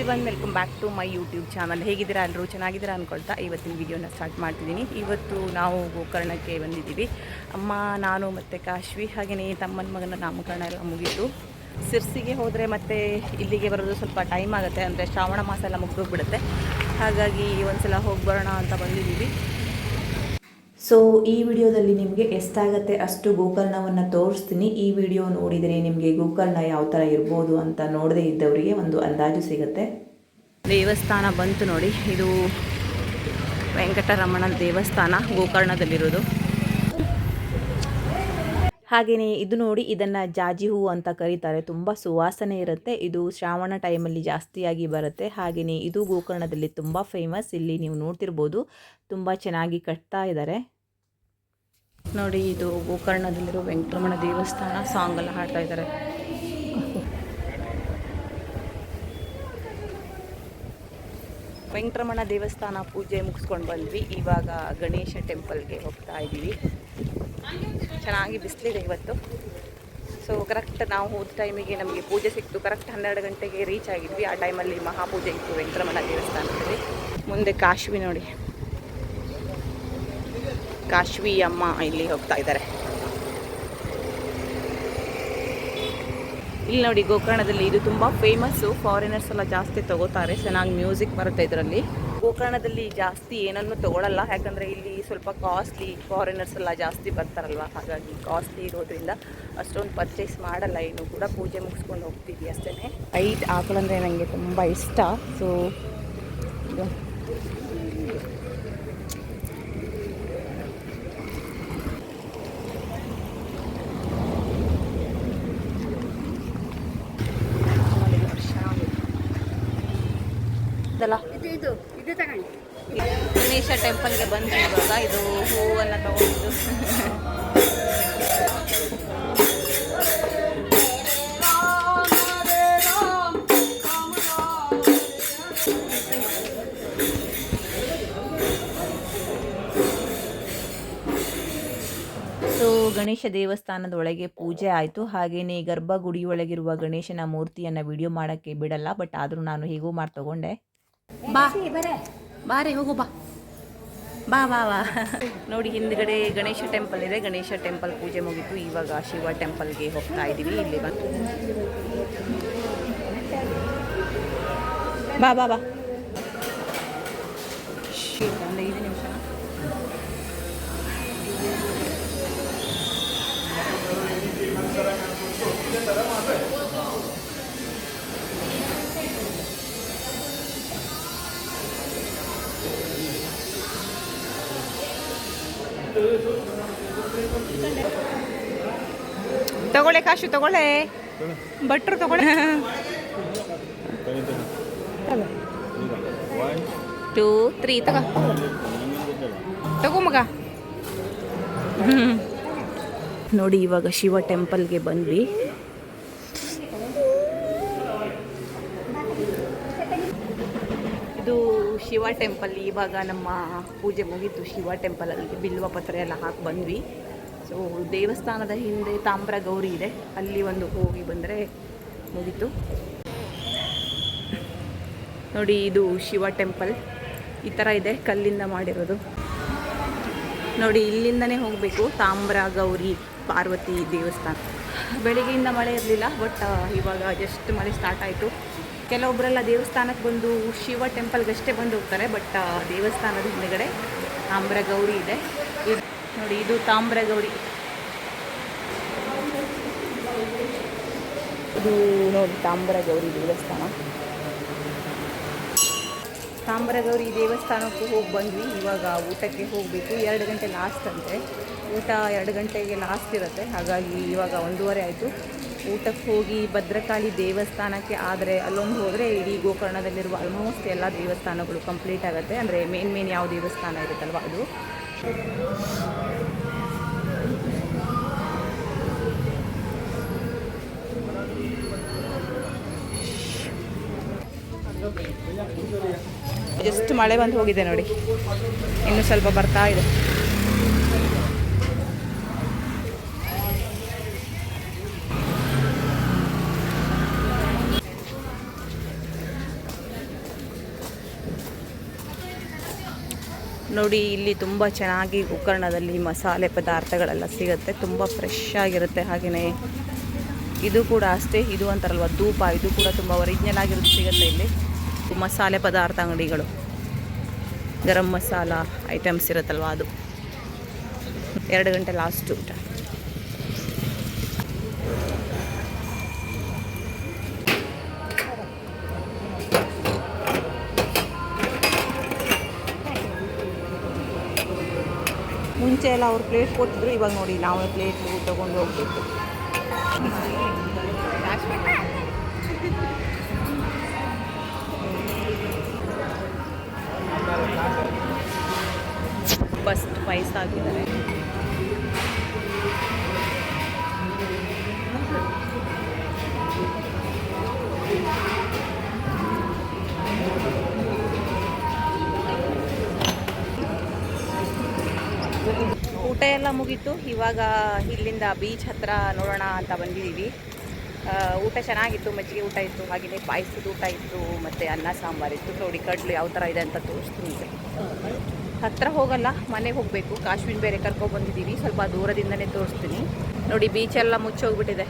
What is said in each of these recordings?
Welcome back to my YouTube channel ಹೇಗಿದ್ದೀರಾ? ಎಲ್ಲರೂ ಚೆನ್ನಾಗಿದ್ದೀರಾ ಅಂದ್ಕೊಳ್ತಾ ಇವತ್ತಿನ ವಿಡಿಯೋನ ಸ್ಟಾರ್ಟ್ ಮಾಡ್ತಿದ್ದೀನಿ. ಇವತ್ತು ನಾವು ಗೋಕರ್ಣಕ್ಕೆ ಬಂದಿದ್ದೀವಿ. ಅಮ್ಮ, ನಾನು ಮತ್ತು ಕಾಶ್ವಿ ಹಾಗೆಯೇ ತಮ್ಮನ ಮಗನ ನಾಮಕರಣ ಎಲ್ಲ ಮುಗೀತು. ಸಿರ್ಸಿಗೆ ಹೋದರೆ ಮತ್ತೆ ಇಲ್ಲಿಗೆ ಬರೋದು ಸ್ವಲ್ಪ ಟೈಮ್ ಆಗುತ್ತೆ. ಅಂದರೆ ಶ್ರಾವಣ ಮಾಸ ಎಲ್ಲ ಮುಗಿದೋಗ್ಬಿಡುತ್ತೆ. ಹಾಗಾಗಿ ಒಂದು ಸಲ ಹೋಗಿ ಬರೋಣ ಅಂತ ಬಂದಿದ್ದೀವಿ. ಸೊ ಈ ವಿಡಿಯೋದಲ್ಲಿ ನಿಮಗೆ ಎಷ್ಟಾಗತ್ತೆ ಅಷ್ಟು ಗೂಗಲ್ನವನ್ನು ತೋರಿಸ್ತೀನಿ. ಈ ವಿಡಿಯೋ ನೋಡಿದರೆ ನಿಮಗೆ ಗೂಗಲ್ನ ಯಾವ ಥರ ಇರ್ಬೋದು ಅಂತ ನೋಡದೇ ಇದ್ದವರಿಗೆ ಒಂದು ಅಂದಾಜು ಸಿಗುತ್ತೆ. ದೇವಸ್ಥಾನ ಬಂತು ನೋಡಿ. ಇದು ವೆಂಕಟರಮಣ ದೇವಸ್ಥಾನ, ಗೋಕರ್ಣದಲ್ಲಿರೋದು. ಹಾಗೆಯೇ ಇದು ನೋಡಿ ಇದನ್ನು ಜಾಜಿ ಹೂವು ಅಂತ ಕರೀತಾರೆ. ತುಂಬ ಸುವಾಸನೆ ಇರುತ್ತೆ. ಇದು ಶ್ರಾವಣ ಟೈಮಲ್ಲಿ ಜಾಸ್ತಿಯಾಗಿ ಬರುತ್ತೆ. ಹಾಗೆಯೇ ಇದು ಗೋಕರ್ಣದಲ್ಲಿ ತುಂಬ ಫೇಮಸ್ ಇಲ್ಲಿ ನೀವು ನೋಡ್ತಿರ್ಬೋದು. ತುಂಬ ಚೆನ್ನಾಗಿ ಕಟ್ತಾ ಇದ್ದಾರೆ ನೋಡಿ ಇದು ಗೋಕರ್ಣದಲ್ಲಿರೋ ವೆಂಕಟರಮಣ ದೇವಸ್ಥಾನ. ಸಾಂಗ್ ಎಲ್ಲ ಹಾಡ್ತಾ ಇದ್ದಾರೆ ವೆಂಕಟರಮಣ ದೇವಸ್ಥಾನ ಪೂಜೆ ಮುಗಿಸ್ಕೊಂಡು ಬಂದ್ವಿ. ಇವಾಗ ಗಣೇಶ ಟೆಂಪಲ್ಗೆ ಹೋಗ್ತಾ ಇದ್ದೀವಿ ಚೆನ್ನಾಗಿ ಬಿಸಿಲಿದೆ ಇವತ್ತು. ಸೊ ಕರೆಕ್ಟ್ ನಾವು ಹೋದ ಟೈಮಿಗೆ ನಮಗೆ ಪೂಜೆ ಸಿಕ್ತು. ಕರೆಕ್ಟ್ ಹನ್ನೆರಡು ಗಂಟೆಗೆ ರೀಚ್ ಆಗಿದ್ವಿ. ಆ ಟೈಮಲ್ಲಿ ಮಹಾಪೂಜೆ ಇತ್ತು ವೆಂಕಟರಮಣ ದೇವಸ್ಥಾನದಲ್ಲಿ. ಮುಂದೆ ಕಾಶ್ವಿ ನೋಡಿ. ಕಾಶ್ವಿ ಅಮ್ಮ ಇಲ್ಲಿ ಹೋಗ್ತಾ ಇದ್ದಾರೆ. ಇಲ್ಲಿ ನೋಡಿ ಗೋಕರ್ಣದಲ್ಲಿ ಇದು ತುಂಬ ಫೇಮಸ್ಸು ಫಾರಿನರ್ಸ್ ಎಲ್ಲ ಜಾಸ್ತಿ ತಗೋತಾರೆ. ಚೆನ್ನಾಗಿ ಮ್ಯೂಸಿಕ್ ಬರುತ್ತೆ ಇದರಲ್ಲಿ. ಗೋಕರ್ಣದಲ್ಲಿ ಜಾಸ್ತಿ ಏನನ್ನು ತಗೊಳ್ಳಲ್ಲ ಯಾಕಂದರೆ ಇಲ್ಲಿ ಸ್ವಲ್ಪ ಕಾಸ್ಟ್ಲಿ ಫಾರಿನರ್ಸ್ ಎಲ್ಲ ಜಾಸ್ತಿ ಬರ್ತಾರಲ್ವ? ಹಾಗಾಗಿ ಕಾಸ್ಟ್ಲಿ ಇರೋದ್ರಿಂದ ಅಷ್ಟೊಂದು ಪರ್ಚೇಸ್ ಮಾಡಲ್ಲ. ಏನು ಕೂಡ ಪೂಜೆ ಮುಗಿಸ್ಕೊಂಡು ಹೋಗ್ತೀವಿ ಅಷ್ಟೇ ಐಟ್ ಆಕಳಂದರೆ ನನಗೆ ತುಂಬ ಇಷ್ಟ. ಸೊ ಇದು ನೋಡಿ, ಚೆನ್ನಾಗಿದೆ. ಇದೆಲ್ಲ ಇದು ಇದು ಇದು ತಗೊಳ್ಳಿ ಗಣೇಶ ಟೆಂಪಲ್ಗೆ ಬಂದು ಇವಾಗ. ಇದು ಹೂವನ್ನು ತಗೊಂಡು. ಸೊ, ಗಣೇಶ ದೇವಸ್ಥಾನದ ಒಳಗೆ ಪೂಜೆ ಆಯಿತು. ಹಾಗೆಯೇ ಗರ್ಭಗುಡಿಯೊಳಗಿರುವ ಗಣೇಶನ ಮೂರ್ತಿಯನ್ನು ವಿಡಿಯೋ ಮಾಡೋಕ್ಕೆ ಬಿಡಲ್ಲ. ಬಟ್ ಆದರೂ ನಾನು ಹೇಗೂ ಮಾಡಿ ತಗೊಂಡೆ. ಬಾ. ಬಾರೆ ಹೋಗು ಬಾ. ಬಾ ಬಾ ಬಾ. ನೋಡಿ ಹಿಂದ್ಗಡೆ ಗಣೇಶ ಟೆಂಪಲ್ ಇದೆ. ಗಣೇಶ ಟೆಂಪಲ್ ಪೂಜೆ ಮುಗಿತು. ಇವಾಗ ಶಿವ ಟೆಂಪಲ್ಗೆ ಹೋಗ್ತಾ ಇದ್ದೀವಿ. ಇಲ್ಲಿ ಬಂದು ಬಾ ಬಾ ಬಾ. ಒಂದು ಐದು ನಿಮಿಷ ತಗೊಳ್ಳೆ ಕಾಶು ತಗೊಳ್ಳೆ. ಭಟ್ರು ತಗೊಳ್ಳೆ. ಟೂ ತ್ರೀ ತಗೋ. ತಗೋ ಮಗ. ನೋಡಿ ಇವಾಗ ಶಿವ ಟೆಂಪಲ್ಗೆ ಬಂದ್ವಿ. ಇದು ಶಿವ ಟೆಂಪಲ್ ಇವಾಗ ನಮ್ಮ ಪೂಜೆ ಮುಗೀತು. ಶಿವ ಟೆಂಪಲಲ್ಲಿ ಬಿಲ್ವ ಪತ್ರ ಎಲ್ಲ ಹಾಕಿ ಬಂದ್ವಿ. ಸೊ ದೇವಸ್ಥಾನದ ಹಿಂದೆ ತಾಮ್ರ ಗೌರಿ ಇದೆ. ಅಲ್ಲಿ ಒಂದು ಹೋಗಿ ಬಂದರೆ ಮುಗೀತು. ನೋಡಿ, ಇದು ಶಿವ ಟೆಂಪಲ್ ಈ ಥರ ಇದೆ ಕಲ್ಲಿಂದ ಮಾಡಿರೋದು. ನೋಡಿ, ಇಲ್ಲಿಂದನೇ ಹೋಗಬೇಕು ತಾಮ್ರ ಗೌರಿ ಪಾರ್ವತಿ ದೇವಸ್ಥಾನ. ಬೆಳಿಗ್ಗೆಯಿಂದ ಮಳೆ ಇರಲಿಲ್ಲ ಬಟ್ ಇವಾಗ ಜಸ್ಟ್ ಮಳೆ ಸ್ಟಾರ್ಟ್ ಆಯಿತು. ಕೆಲವೊಬ್ಬರೆಲ್ಲ ದೇವಸ್ಥಾನಕ್ಕೆ ಬಂದು ಶಿವ ಟೆಂಪಲ್ಗಷ್ಟೇ ಬಂದು ಹೋಗ್ತಾರೆ ಬಟ್ ದೇವಸ್ಥಾನದ ಹಿಂದೆಗಡೆ ತಾಮ್ರ ಗೌರಿ ಇದೆ. ಇದು ನೋಡಿ ಇದು ತಾಮ್ರ ಗೌರಿ ಇದು ನೋಡಿ ತಾಮ್ರ ಗೌರಿ ದೇವಸ್ಥಾನ. ತಾಮ್ರಗೌರಿ ದೇವಸ್ಥಾನಕ್ಕೂ ಹೋಗಿ ಬಂದ್ವಿ. ಇವಾಗ ಊಟಕ್ಕೆ ಹೋಗಬೇಕು. ಎರಡು ಗಂಟೆ ಲಾಸ್ಟ್ ಅಂತೆ. ಊಟ ಎರಡು ಗಂಟೆಗೆ ಲಾಸ್ಟ್ ಇರುತ್ತೆ. ಹಾಗಾಗಿ ಇವಾಗ ಒಂದೂವರೆ ಆಯಿತು. ಊಟಕ್ಕೆ ಹೋಗಿ ಭದ್ರಕಾಳಿ ದೇವಸ್ಥಾನಕ್ಕೆ ಆದರೆ ಅಲ್ಲೊಂದು ಹೋದರೆ ಇಡೀ ಗೋಕರ್ಣದಲ್ಲಿರುವ ಆಲ್ಮೋಸ್ಟ್ ಎಲ್ಲ ದೇವಸ್ಥಾನಗಳು ಕಂಪ್ಲೀಟ್ ಆಗುತ್ತೆ. ಅಂದರೆ ಮೇನ್ ಮೇನ್ ಯಾವ ದೇವಸ್ಥಾನ ಇರುತ್ತಲ್ವ ಅದು. ಜಸ್ಟ್ ಮಳೆ ಬಂದು ಹೋಗಿದೆ ನೋಡಿ. ಇನ್ನು ಸ್ವಲ್ಪ ಬರ್ತಾ ಇದೆ. ನೋಡಿ, ಇಲ್ಲಿ ತುಂಬ ಚೆನ್ನಾಗಿ ಉಕ್ಕರ್ಣದಲ್ಲಿ ಮಸಾಲೆ ಪದಾರ್ಥಗಳೆಲ್ಲ ಸಿಗುತ್ತೆ. ತುಂಬ ಫ್ರೆಶ್ ಆಗಿರುತ್ತೆ ಹಾಗೆಯೇ ಇದು ಕೂಡ ಅಷ್ಟೇ, ಇದು ಅಂತಾರಲ್ವ, ಧೂಪ. ಇದು ಕೂಡ ತುಂಬ ಒರಿಜಿನಲ್ ಆಗಿರೋದು ಸಿಗುತ್ತೆ ಇಲ್ಲಿ. ಮಸಾಲೆ ಪದಾರ್ಥ ಅಂಗಡಿಗಳು. ಗರಂ ಮಸಾಲ ಐಟಮ್ಸ್ ಇರುತ್ತಲ್ವ ಅದು. ಎರಡು ಗಂಟೆ ಲಾಸ್ಟ್ ಊಟ. ಮುಂಚೆ ಎಲ್ಲ ಅವ್ರು ಪ್ಲೇಟ್ ಕೊಟ್ಟಿದ್ರು ಇವಾಗ ನೋಡಿ ನಾವು ಪ್ಲೇಟ್ ತಗೊಂಡು ಹೋಗ್ಬೇಕು. ಫಸ್ಟ್ ಪೈಸಾ ಊಟ ಎಲ್ಲ ಮುಗೀತು. ಇವಾಗ ಇಲ್ಲಿಂದ ಬೀಚ್ ಹತ್ರ ನೋಡೋಣ ಅಂತ ಬಂದಿದ್ದೀವಿ. ಊಟ ಚೆನ್ನಾಗಿತ್ತು, ಮಜ್ಜಿಗೆ ಊಟ ಇತ್ತು ಹಾಗೆಯೇ ಪಾಯಸದ ಊಟ ಇತ್ತು, ಮತ್ತು ಅನ್ನ ಸಾಂಬಾರು ಇತ್ತು. ನೋಡಿ, ಕಡ್ಲು ಯಾವ ಥರ ಇದೆ ಅಂತ ತೋರಿಸ್ತೀನಿ ಹತ್ರ ಹೋಗಲ್ಲ, ಮನೆಗೆ ಹೋಗಬೇಕು. ಕಾಶ್ಮೀರ್ ಬೇರೆ ಕರ್ಕೊಂಡು ಬಂದಿದ್ದೀವಿ. ಸ್ವಲ್ಪ ದೂರದಿಂದನೇ ತೋರಿಸ್ತೀನಿ. ನೋಡಿ ಬೀಚೆಲ್ಲ ಮುಚ್ಚೋಗ್ಬಿಟ್ಟಿದೆ.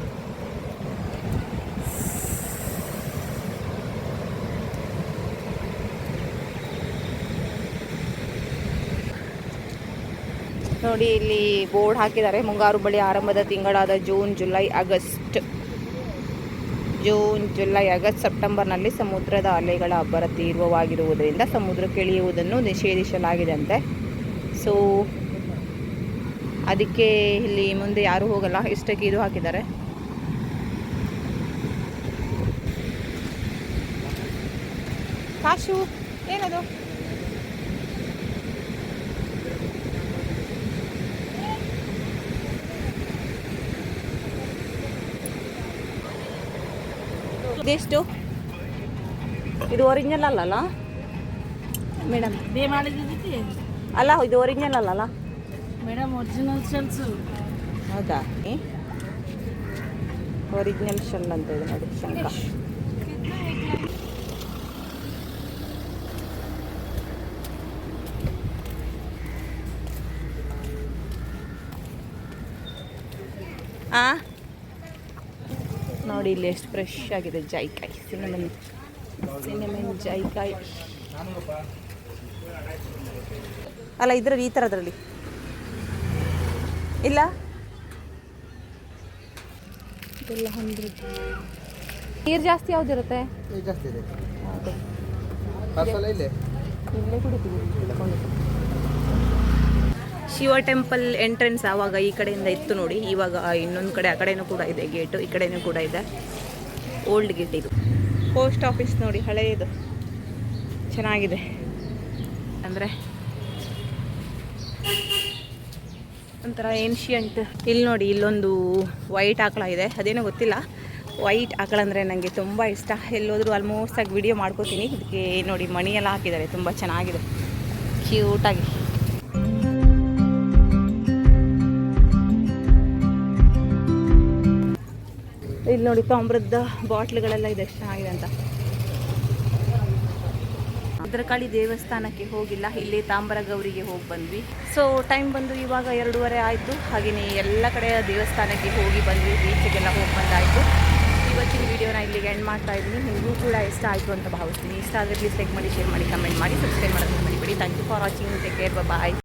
ನೋಡಿ, ಇಲ್ಲಿ ಬೋರ್ಡ್ ಹಾಕಿದ್ದಾರೆ. ಮುಂಗಾರು ಬಳಿ ಆರಂಭದ ತಿಂಗಳಾದ June, July, August. June, July, August, ಸೆಪ್ಟೆಂಬರ್ನಲ್ಲಿ ಸಮುದ್ರದ ಅಲೆಗಳ ಅಬ್ಬರ ತೀವ್ರವಾಗಿರುವುದರಿಂದ ಸಮುದ್ರಕ್ಕೆ ಇಳಿಯುವುದನ್ನು ನಿಷೇಧಿಸಲಾಗಿದೆಂತೆ. ಸೊ, ಅದಕ್ಕೆ ಇಲ್ಲಿ ಮುಂದೆ ಯಾರೂ ಹೋಗಲ್ಲ. ಇಷ್ಟಕ್ಕೆ ಇದು ಹಾಕಿದ್ದಾರೆ? ಕಾಶು, ಏನದು? ಇದೆಷ್ಟು ಇದು ಒರಿಜಿನಲ್ ಅಲ್ಲಲ್ಲ? ಮೇಡಮ್ ಅಲ್ಲ ಇದು ಒರಿಜಿನಲ್ ಅಲ್ಲಲ್ಲ? ಮೇಡಮ್ ಒರಿಜಿನಲ್ ಶೆಲ್ಸು ಹೌದಾ? ಒರಿಜಿನಲ್ ಶೆಲ್ ಅಂತ ಇದೆ ನೋಡಿ ಶಂಕ. ಆ? ನೋಡಿ ಇಲ್ಲಿ ಎಷ್ಟು ಫ್ರೆಶ್ ಆಗಿದೆ ಜೈಕಾಯಿ ಸಿನಿಮನ್ ಸಿನಿಮನ್ ಜಾಯಿಕಾಯಿ. ಅಲ್ಲ ಇದ್ರಲ್ಲಿ ಈ ಥರದ್ರಲ್ಲಿ ಇಲ್ಲ? ಇದೆಲ್ಲ ಹಂಡ್ರೆಡ್ ನೀರು ಜಾಸ್ತಿ ಯಾವ್ದಿರುತ್ತೆ? ಜಾಸ್ತಿ ಇದೆ. ಇಲ್ಲೇ ಕುಡಿತೀವಿ. ಶಿವ ಟೆಂಪಲ್ ಎಂಟ್ರೆನ್ಸ್ ಆವಾಗ ಈ ಕಡೆಯಿಂದ ಇತ್ತು ನೋಡಿ. ಇವಾಗ ಇನ್ನೊಂದು ಕಡೆ ಆ ಕಡೆನೂ ಕೂಡ ಇದೆ ಗೇಟು ಈ ಕಡೆನೂ ಕೂಡ ಇದೆ. ಓಲ್ಡ್ ಗೇಟ್ ಇದು. ಪೋಸ್ಟ್ ಆಫೀಸ್ ನೋಡಿ ಹಳೆಯದು ಚೆನ್ನಾಗಿದೆ. ಅಂದರೆ ಒಂಥರ ಏನ್ಷಿಯಂಟ್ ಇಲ್ಲಿ ನೋಡಿ ಇಲ್ಲೊಂದು ವೈಟ್ ಆಕಳ ಇದೆ. ಅದೇನೋ ಗೊತ್ತಿಲ್ಲ. ವೈಟ್ ಆಕಳ ಅಂದರೆ ನನಗೆ ತುಂಬ ಇಷ್ಟ. ಎಲ್ಲೋದ್ರೂ ಆಲ್ಮೋಸ್ಟ್ ಆಗಿ ವಿಡಿಯೋ ಮಾಡ್ಕೋತೀನಿ. ಇದಕ್ಕೆ ನೋಡಿ ಮಣಿ ಎಲ್ಲ ಹಾಕಿದ್ದಾರೆ. ತುಂಬ ಚೆನ್ನಾಗಿದೆ. ಕ್ಯೂಟಾಗಿ ಇಲ್ಲಿ ಅಮೃತ ಬಾಟ್ಲುಗಳೆಲ್ಲ ಇದೆ, ಎಷ್ಟು ಚೆನ್ನಾಗಿದೆ ಅಂತ. ಭದ್ರಕಾಳಿ ದೇವಸ್ಥಾನಕ್ಕೆ ಹೋಗಿಲ್ಲ, ಇಲ್ಲಿ ತಾಮ್ರ ಗೌರಿಗೆ ಹೋಗಿ ಬಂದ್ವಿ. ಸೊ ಟೈಮ್ ಬಂದು ಇವಾಗ ಎರಡೂವರೆ ಆಯಿತು. ಹಾಗೆಯೇ ಎಲ್ಲ ಕಡೆ ದೇವಸ್ಥಾನಕ್ಕೆ ಹೋಗಿ ಬಂದ್ವಿ, ಬೀಚಿಗೆಲ್ಲ ಹೋಗಿ ಬಂದಾಯಿತು. ಇವತ್ತಿನ ವಿಡಿಯೋನ ಇಲ್ಲಿಗೆ ಎಂಡ್ ಮಾಡ್ತಾ ಇದ್ದೀನಿ. ನಿಮಗೂ ಕೂಡ ಇಷ್ಟ ಆಯಿತು ಅಂತ ಭಾವಿಸ್ತೀನಿ. ಇಷ್ಟ ಆದರೆ ಪ್ಲೀಸ್ ಲೈಕ್ ಮಾಡಿ ಶೇರ್ ಮಾಡಿ ಕಮೆಂಟ್ ಮಾಡಿ ಸಬ್ಸ್ಕ್ರೈಬ್ ಮಾಡೋದನ್ನು ಮರಿಬೇಡಿ. Thank you for watching take care bye